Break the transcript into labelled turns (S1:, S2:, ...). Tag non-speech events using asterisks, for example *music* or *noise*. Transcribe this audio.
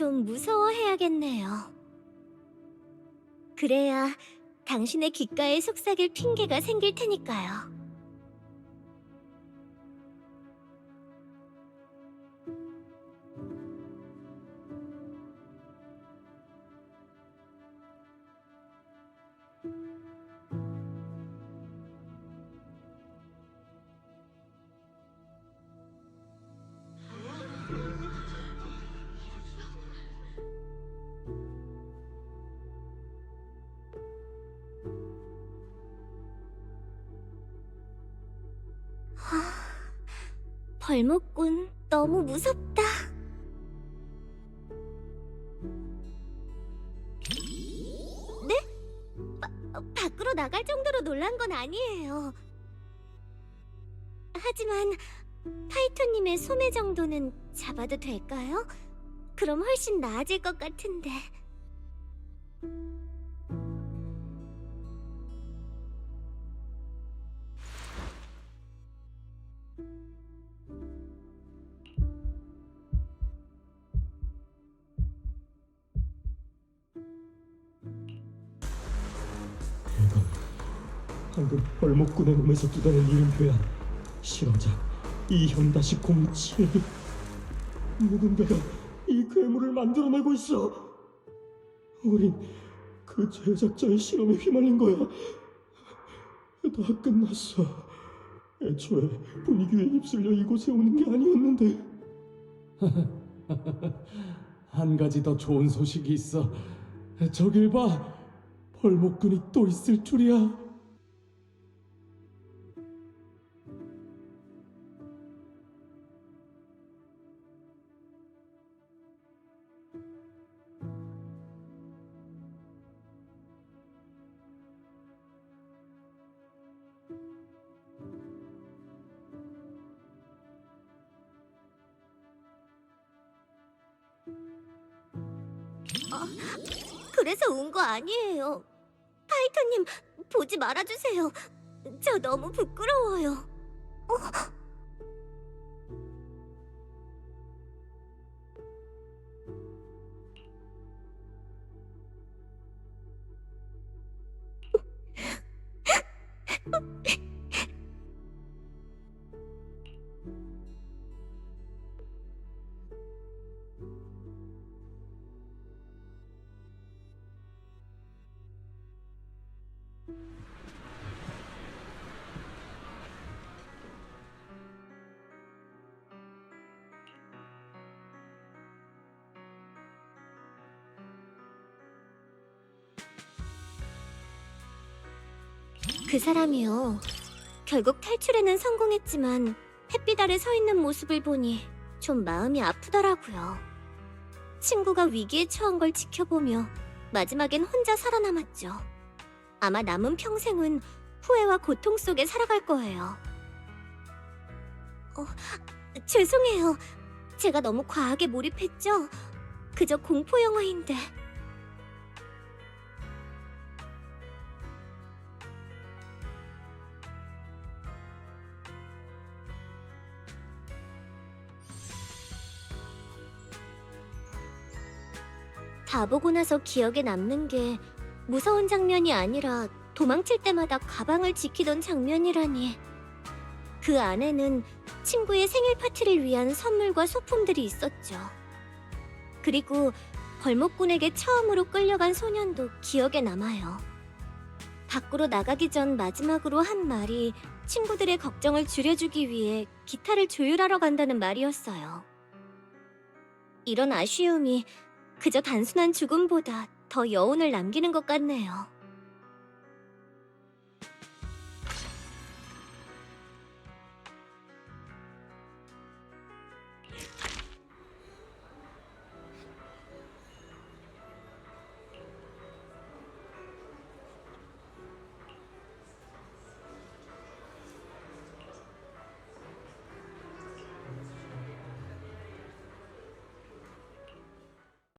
S1: 좀 무서워해야겠네요. 그래야 당신의 귓가에 속삭일 핑계가 생길 테니까요. 벌목꾼 너무 무섭다. 네? 바, 밖으로 나갈 정도로 놀란 건 아니에요. 하지만 타이토님의 소매 정도는 잡아도 될까요? 그럼 훨씬 나아질 것 같은데.
S2: 방금 벌목꾼의 몸에서 뜯어낸 이름표야. 실험자 2현-07. 누군가가 이 괴물을 만들어내고 있어. 우린 그 제작자의 실험에 휘말린 거야. 다 끝났어. 애초에 분위기에 휩쓸려 이곳에 오는 게 아니었는데. *laughs* 한 가지 더 좋은 소식이 있어. 저길 봐. 벌목꾼이 또 있을 줄이야.
S1: 그래서 온 거 아니에요. 파이터님, 보지 말아주세요. 저 너무 부끄러워요. 그 사람이요. 결국 탈출에는 성공했지만 햇빛 아래 서 있는 모습을 보니 좀 마음이 아프더라고요. 친구가 위기에 처한 걸 지켜보며 마지막엔 혼자 살아남았죠. 아마 남은 평생은 후회와 고통 속에 살아갈 거예요. 어, 죄송해요. 제가 너무 과하게 몰입했죠? 그저 공포 영화인데. 다 보고 나서 기억에 남는 게 무서운 장면이 아니라 도망칠 때마다 가방을 지키던 장면이라니. 그 안에는 친구의 생일 파티를 위한 선물과 소품들이 있었죠. 그리고 벌목꾼에게 처음으로 끌려간 소년도 기억에 남아요. 밖으로 나가기 전 마지막으로 한 말이 친구들의 걱정을 줄여주기 위해 기타를 조율하러 간다는 말이었어요. 이런 아쉬움이 그저 단순한 죽음보다 더 여운을 남기는 것 같네요.